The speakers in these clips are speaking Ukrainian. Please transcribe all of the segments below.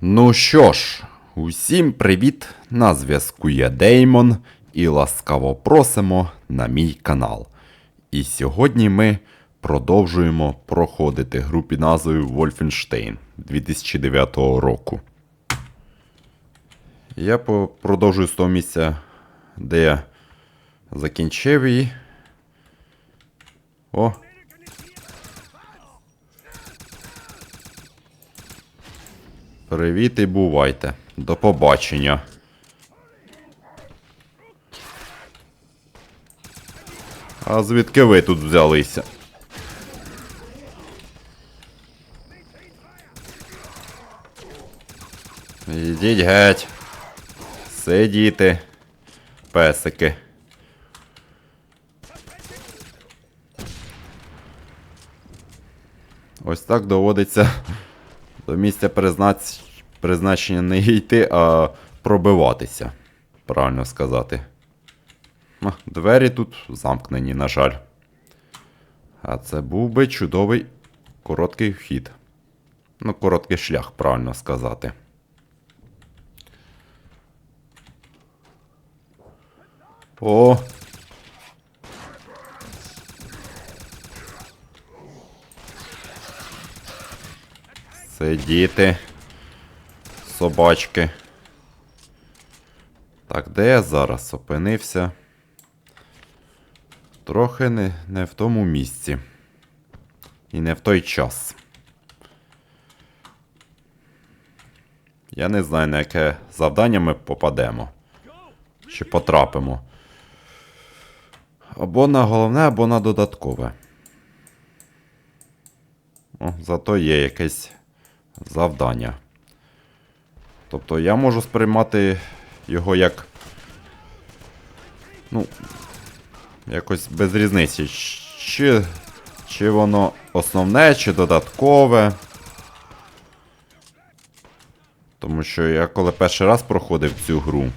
Ну що ж, усім привіт! На зв'язку я Деймон і ласкаво просимо на мій канал. І сьогодні ми продовжуємо проходити гру під назвою Wolfenstein 2009 року. Я продовжую з того місця, де я закінчив її. О, Привіт і бувайте. До побачення. А звідки ви тут взялися? Ідіть геть. Сидіти. Песики. Ось так доводиться до місця признач... призначення не йти, а пробиватися. Правильно сказати. Двері тут замкнені, на жаль. А це був би чудовий короткий вхід. Ну, короткий шлях, правильно сказати. О! Сидіти. Собачки. Так, де я зараз опинився? Трохи не, не в тому місці. І не в той час. Я не знаю, на яке завдання ми попадемо. Чи потрапимо. Або на головне, або на додаткове. О, зато є якесь завдання. Тобто я можу сприймати його як. Ну. Якось без різниці. Чи, чи воно основне, чи додаткове. Тому що я коли перший раз проходив цю гру,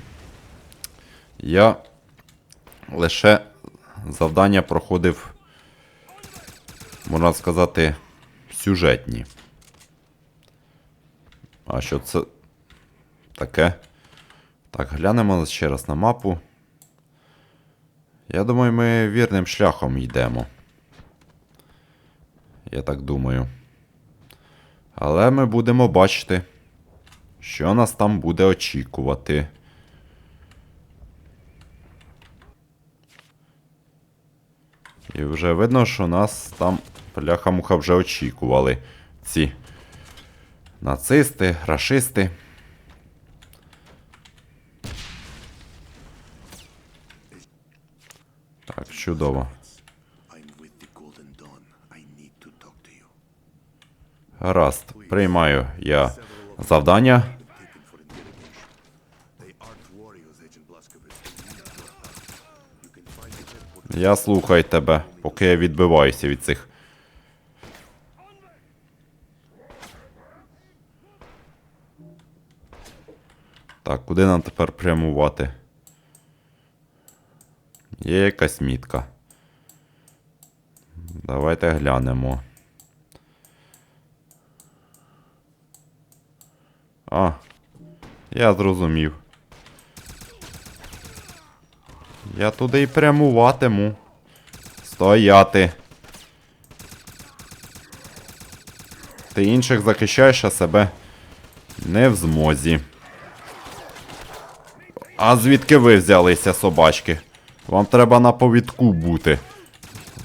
я лише завдання проходив, можна сказати, сюжетні. А що це таке? Так, глянемо ще раз на мапу. Я думаю, ми вірним шляхом йдемо. Я так думаю. Але ми будемо бачити, що нас там буде очікувати. І вже видно, що нас там пляха-муха вже очікували. Ці нацисти, рашисти. Так, чудово. Гаразд, приймаю я завдання. Я слухаю тебе, поки я відбиваюся від цих. Так, куди нам тепер прямувати? Є якась мітка. Давайте глянемо. А, я зрозумів. Я туди й прямуватиму. Стояти. Ти інших захищаєш, а себе не в змозі. А звідки ви взялися, собачки? Вам треба на повідку бути.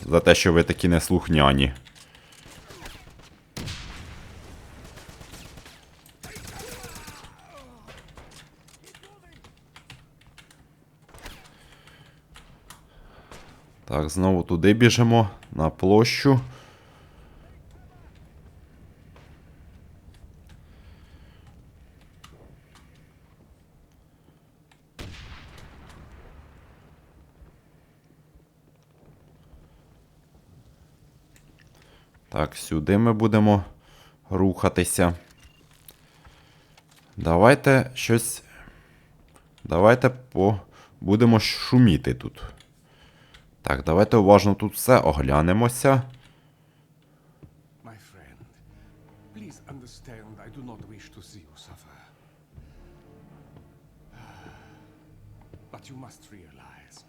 За те, що ви такі неслухняні. Так, знову туди біжимо на площу. Так, сюди ми будемо рухатися. Давайте щось. Давайте по... будемо шуміти тут. Так, давайте уважно тут все оглянемося. You must realize.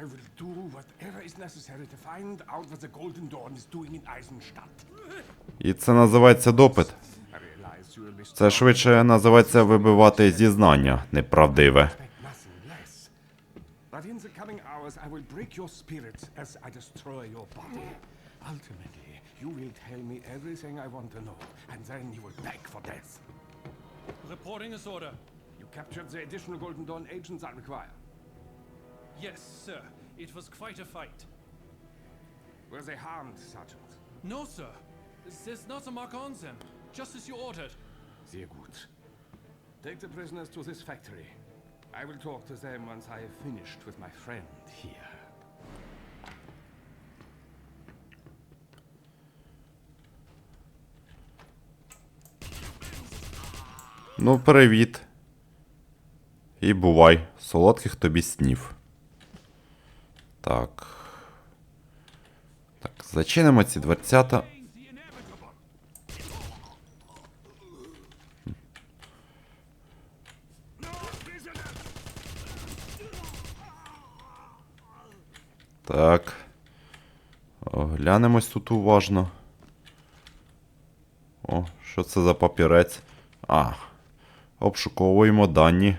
I will do whatever is necessary to find out what the Golden Dawn is doing in Eisenstadt. І це називається допит. Це швидше називається вибивати зізнання неправдиве. But in the coming hours, I will break your spirits as I destroy your body. Ultimately, you will tell me everything I want to know, and then you will beg for death. Reporting this order. You captured the additional Golden Dawn agents I require. Yes, sir. It was quite a fight. Were they harmed, Sergeant? No, sir. There's not a mark on them. Just as you ordered. Sehr gut. Take the prisoners to this factory. I will talk to them once I have finished with my friend here. Ну, привіт. І бувай. Солодких тобі снів. Так. Так, зачинимо ці дверцята. Так. Оглянемось тут уважно. О, що це за папірець? А. Обшуковуємо дані.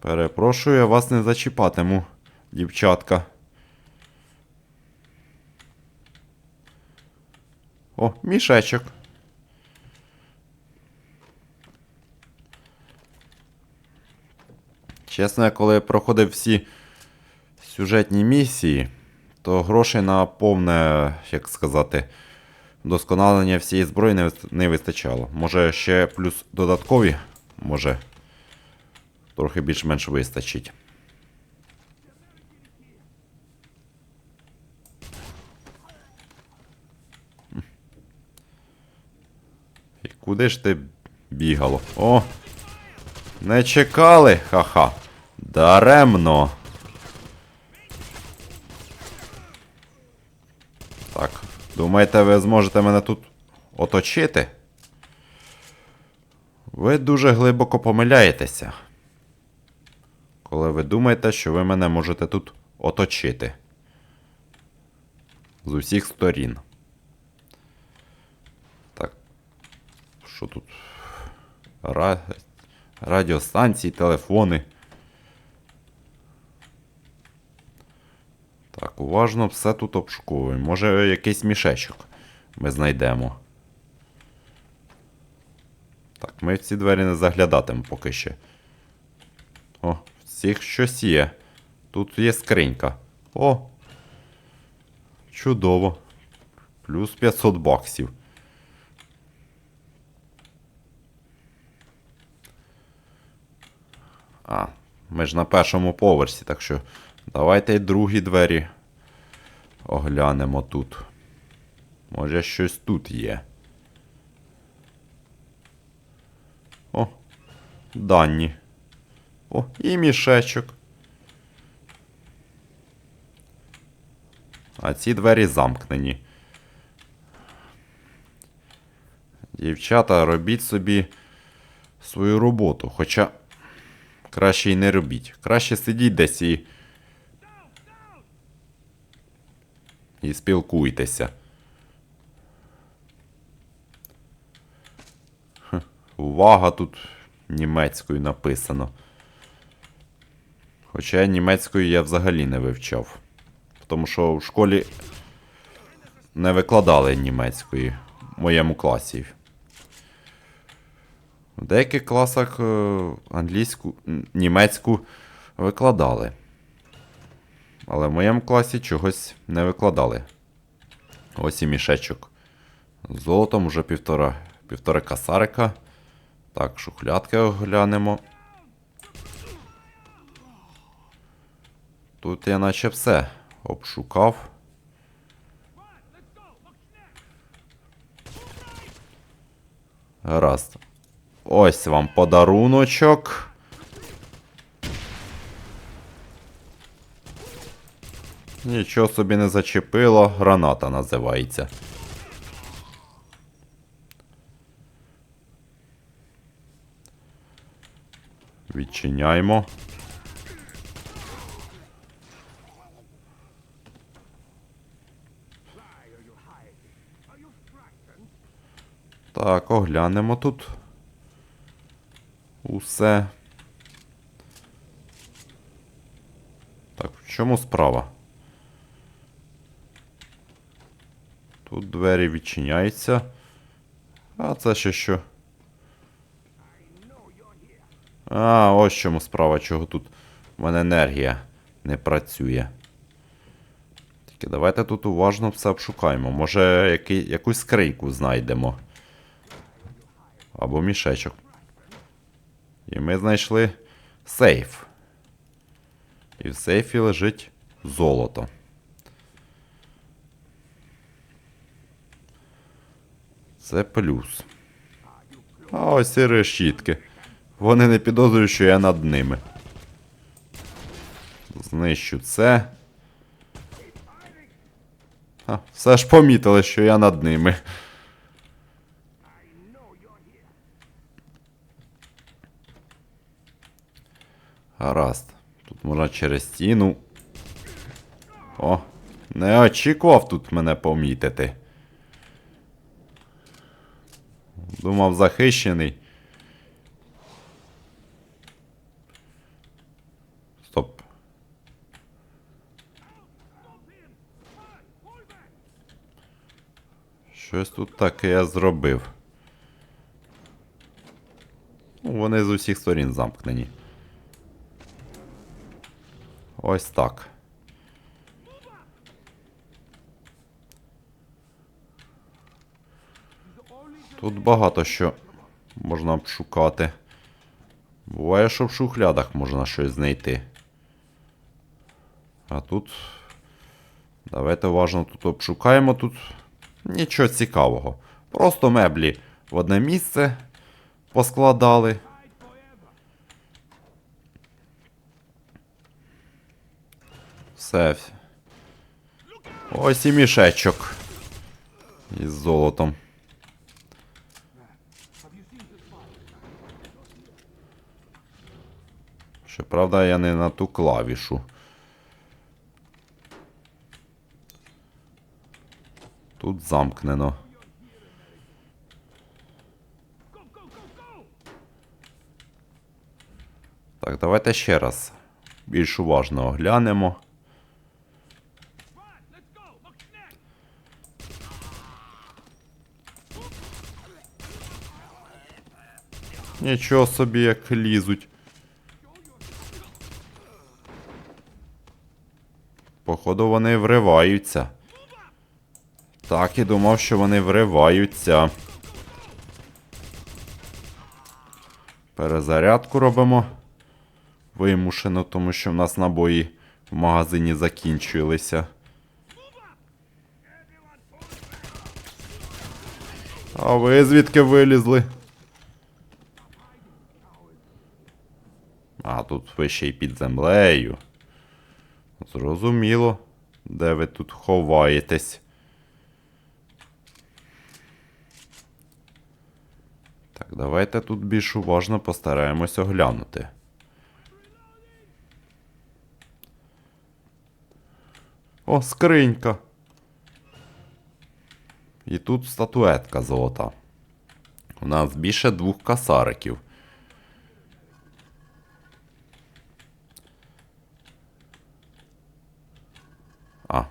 Перепрошую, я вас не зачіпатиму, дівчатка. О, мішечок. Чесно, я коли проходив всі сюжетні місії, то грошей на повне, як сказати, вдосконалення всієї зброї не вистачало. Може ще плюс додаткові, може трохи більш-менш вистачить. І куди ж ти бігало? О! Не чекали, ха-ха. Даремно. Так, думаєте, ви зможете мене тут оточити? Ви дуже глибоко помиляєтеся. Коли ви думаєте, що ви мене можете тут оточити. З усіх сторін. Так. Що тут? Ра... Радіостанції, телефони. Так, уважно все тут обшуковуємо. Може якийсь мішечок ми знайдемо. Так, ми в ці двері не заглядатимемо поки ще. О, в цих щось є. Тут є скринька. О! Чудово. Плюс 500 баксів. А, ми ж на першому поверсі, так що давайте й другі двері оглянемо тут. Може щось тут є. О, дані. О, і мішечок. А ці двері замкнені. Дівчата, робіть собі свою роботу. Хоча краще й не робіть. Краще сидіть десь і. І спілкуйтеся. Увага тут німецькою написано. Хоча німецькою я взагалі не вивчав. Тому що в школі не викладали німецької в моєму класі. В деяких класах е, англійську, німецьку викладали. Але в моєму класі чогось не викладали. Ось і мішечок. З золотом вже півтора, півтора касарика. Так, шухлядки оглянемо. Тут я наче все обшукав. Гаразд. Ось вам подаруночок. Нічого собі не зачепило, граната називається. Відчиняємо. Так, оглянемо тут. Усе. Так, в чому справа? Тут двері відчиняються. А це ще що? А, ось в чому справа, чого тут в мене енергія не працює. Тільки давайте тут уважно все обшукаємо. Може, який, якусь скриньку знайдемо. Або мішечок. І ми знайшли сейф. І в сейфі лежить золото. Це плюс. А ось і решітки. Вони не підозрюють, що я над ними. Знищу це. А, все ж помітили, що я над ними. Гаразд. Тут можна через стіну. О, не очікував тут мене помітити. Думав, захищений. Стоп. Щось тут таке я зробив. Ну, Вони з усіх сторін замкнені. Ось так. Тут багато що можна обшукати. Буває, що в шухлядах можна щось знайти. А тут. Давайте уважно тут обшукаємо. Тут нічого цікавого. Просто меблі в одне місце поскладали. Все. Ось і мішечок. Із золотом. Щоправда, я не на ту клавішу. Тут замкнено. Так, давайте ще раз більш уважно оглянемо. Нічого собі, як лізуть. Походу, вони вриваються. Так, і думав, що вони вриваються. Перезарядку робимо. Вимушено, тому що в нас набої в магазині закінчилися. А ви звідки вилізли? А, тут ви ще й під землею. Зрозуміло, де ви тут ховаєтесь. Так, давайте тут більш уважно постараємось оглянути. О, скринька. І тут статуетка золота. У нас більше двох касариків. А.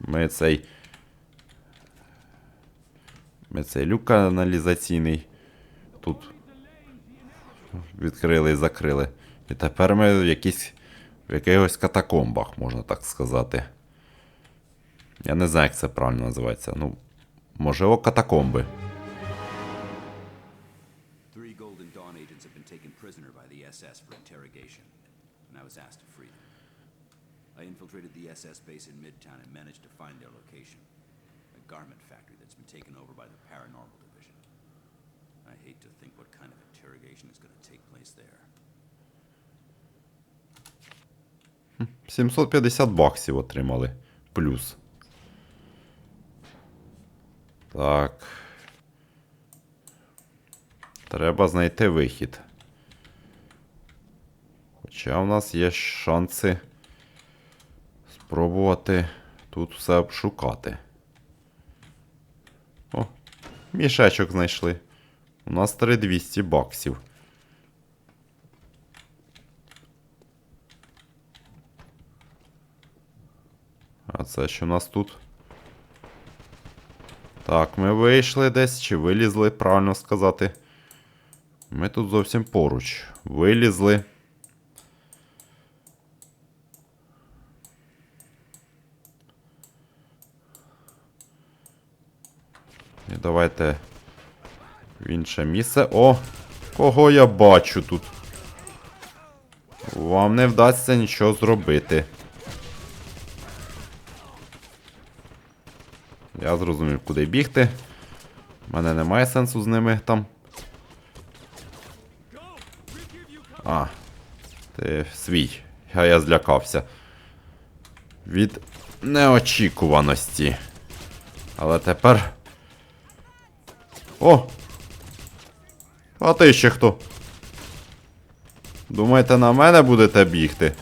Ми цей. Ми цей люк каналізаційний тут відкрили і закрили. І тепер ми в якісь. В якихось катакомбах, можна так сказати. Я не знаю, як це правильно називається. Ну, можливо, катакомби. Infiltrated the SS base in Midtown and managed to find their location a garment factory that's been taken over by the Paranormal Division. I hate to think what kind of interrogation is going to take place there. 750 баксів отримали. Плюс. Так. Треба знайти вихід. Хоча в нас є шанси спробувати тут все обшукати. О, мішечок знайшли. У нас 3200 баксів. А це що у нас тут? Так, ми вийшли десь, чи вилізли, правильно сказати. Ми тут зовсім поруч. Вилізли. Давайте в інше місце. О! Кого я бачу тут? Вам не вдасться нічого зробити. Я зрозумів, куди бігти. У мене немає сенсу з ними там. А. Ти свій. А я злякався. Від неочікуваності. Але тепер. О! А ти ще хто? Думаєте, на мене будете бігти?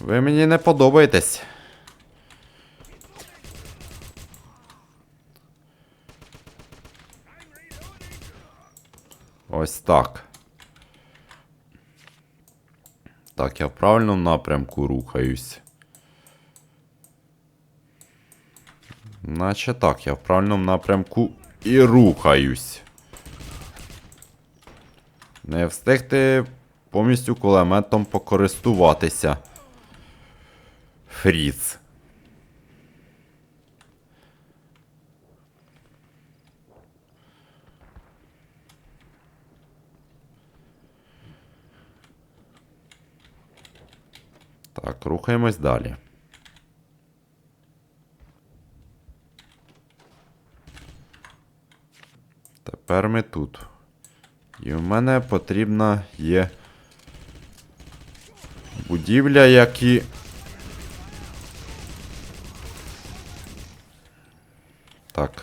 Ви мені не подобаєтесь. Ось так. Так, я в правильному напрямку рухаюсь. Наче так, я в правильному напрямку і рухаюсь. Не встигти повністю кулеметом покористуватися. Фріц. Так, рухаємось далі. Тепер ми тут. І в мене потрібна є будівля, які. Так.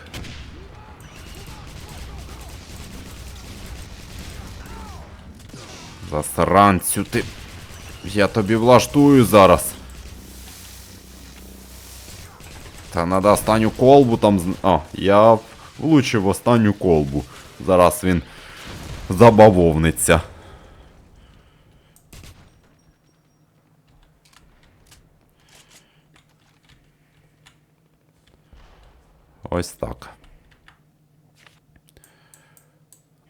Засранцю ти. Я тобі влаштую зараз. Та надо останню колбу там. А, я влучив останню колбу. Зараз він забавовниться. Ось так.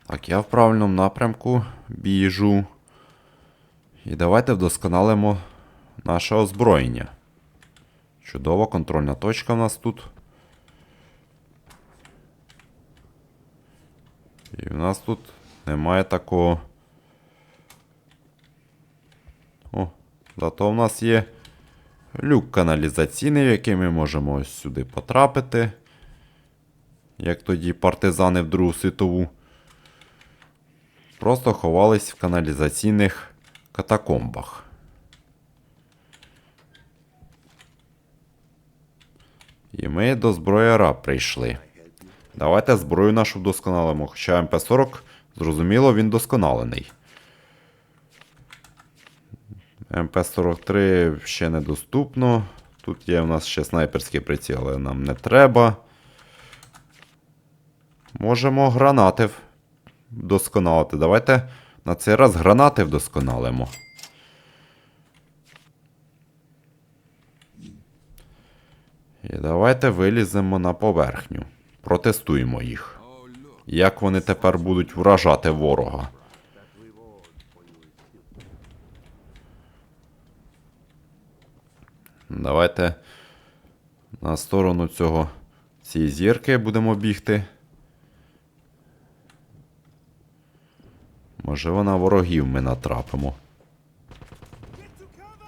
Так, я в правильному напрямку біжу. І давайте вдосконалимо наше озброєння. Чудова контрольна точка в нас тут. І в нас тут немає такого. О, зато в нас є люк каналізаційний, в який ми можемо ось сюди потрапити. Як тоді партизани в Другу світову. Просто ховались в каналізаційних катакомбах. І ми до зброяра прийшли. Давайте зброю нашу вдосконалимо. Хоча МП-40, зрозуміло, він досконалений. МП-43 ще недоступно. Тут є у нас ще снайперські приціли, нам не треба. Можемо гранати вдосконалити. Давайте на цей раз гранати вдосконалимо. І давайте виліземо на поверхню. Протестуємо їх. Як вони тепер будуть вражати ворога? Давайте на сторону цього цієї зірки будемо бігти. Можливо, на ворогів ми натрапимо.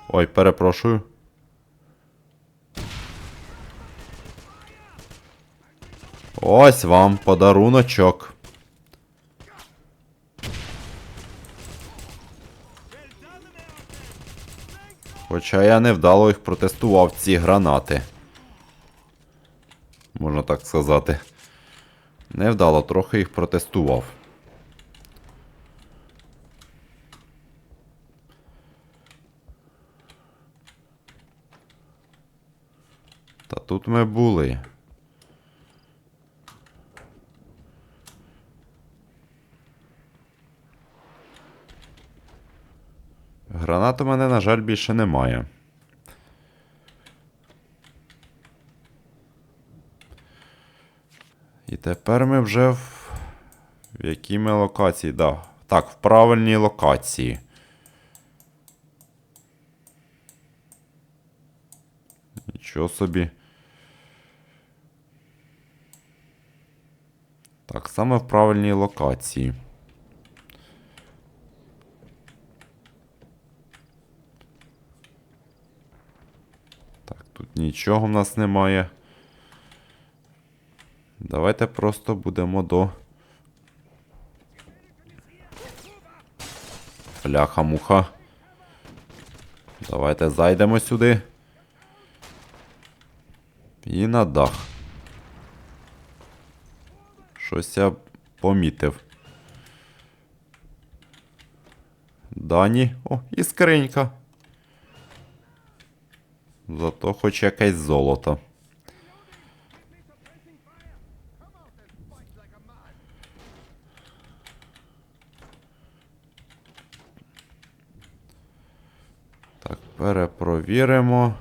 Ой, перепрошую. Ось вам подаруночок. Хоча я невдало їх протестував, ці гранати. Можна так сказати. Невдало, трохи їх протестував. Та тут ми були. Гранат у мене, на жаль, більше немає. І тепер ми вже в. В якій ми локації? Да. Так, в правильній локації. Нічого собі. Так, саме в правильній локації. Так, тут нічого в нас немає. Давайте просто будемо до. Бляха-муха. Давайте зайдемо сюди. І на дах. Щось я помітив. Дані. О, і скринька. Зато хоч якесь золото. Так, перепровіримо.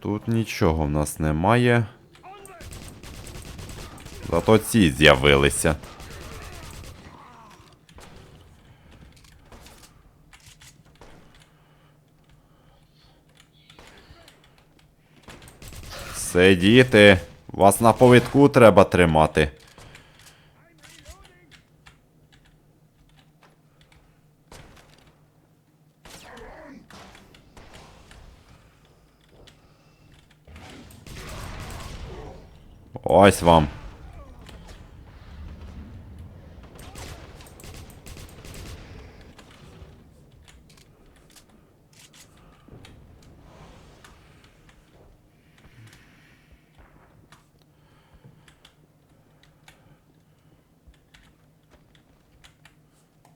Тут нічого в нас немає. Зато ці з'явилися. Сидіти. Вас на повідку треба тримати. Ось вам.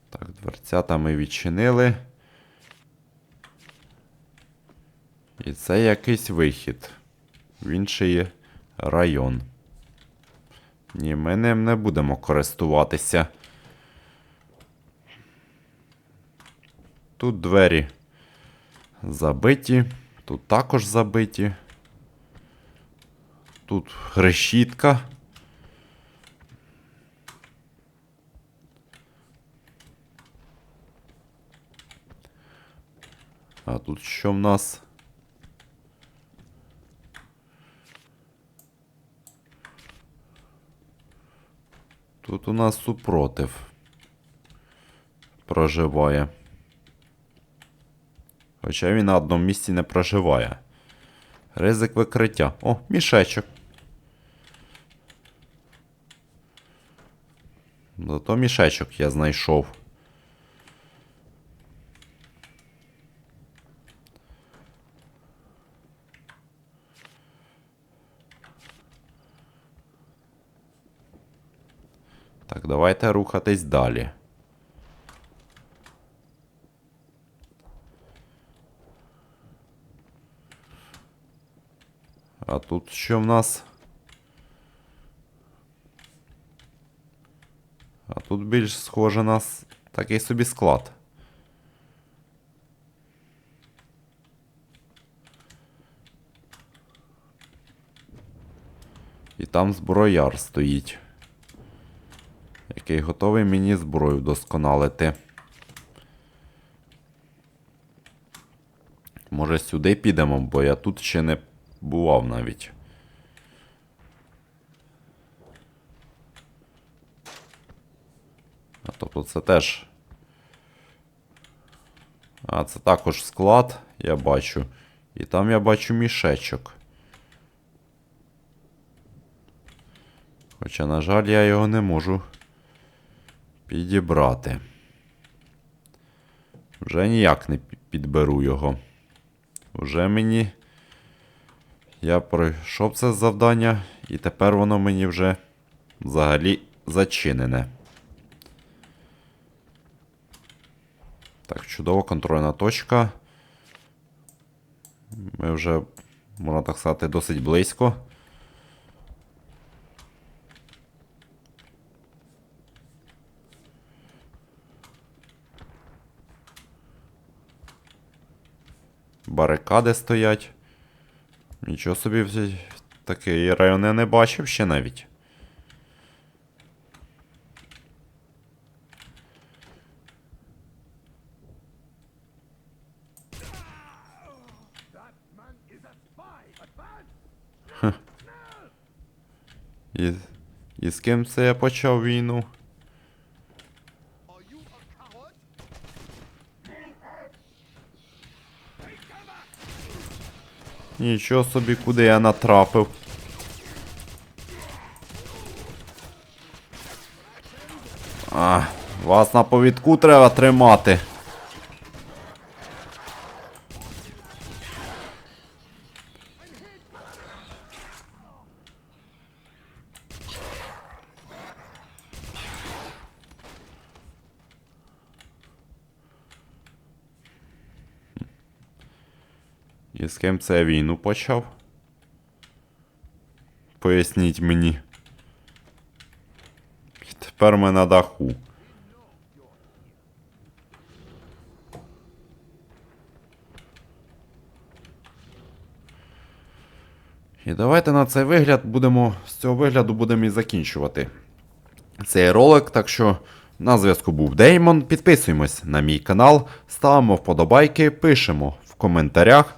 Так, дверцята ми відчинили. І це якийсь вихід в інший район. Ні, ми ним не будемо користуватися. Тут двері забиті, тут також забиті. Тут решітка. А тут що в нас? Тут у нас супротив проживає. Хоча він на одному місці не проживає. Ризик викриття. О, мішечок. Зато мішечок я знайшов. Так, давайте рухатись далі. А тут що в нас? А тут більш схоже на такий собі склад. І там зброяр стоїть який готовий мені зброю вдосконалити. Може сюди підемо, бо я тут ще не бував навіть. А тобто це теж. А, це також склад, я бачу. І там я бачу мішечок. Хоча, на жаль, я його не можу підібрати. Вже ніяк не підберу його. Вже мені. Я пройшов це завдання, і тепер воно мені вже взагалі зачинене. Так, чудово, контрольна точка. Ми вже, можна так сказати, досить близько. Барикади стоять. Нічого собі такий район я не бачив ще навіть. І, і з ким це я почав війну? Нічого собі, куди я натрапив. А, вас на повідку треба тримати. І з ким це війну почав? Поясніть мені. І Тепер ми на даху. І давайте на цей вигляд будемо. З цього вигляду будемо і закінчувати цей ролик. Так що на зв'язку був Деймон. Підписуємось на мій канал, ставимо вподобайки, пишемо в коментарях.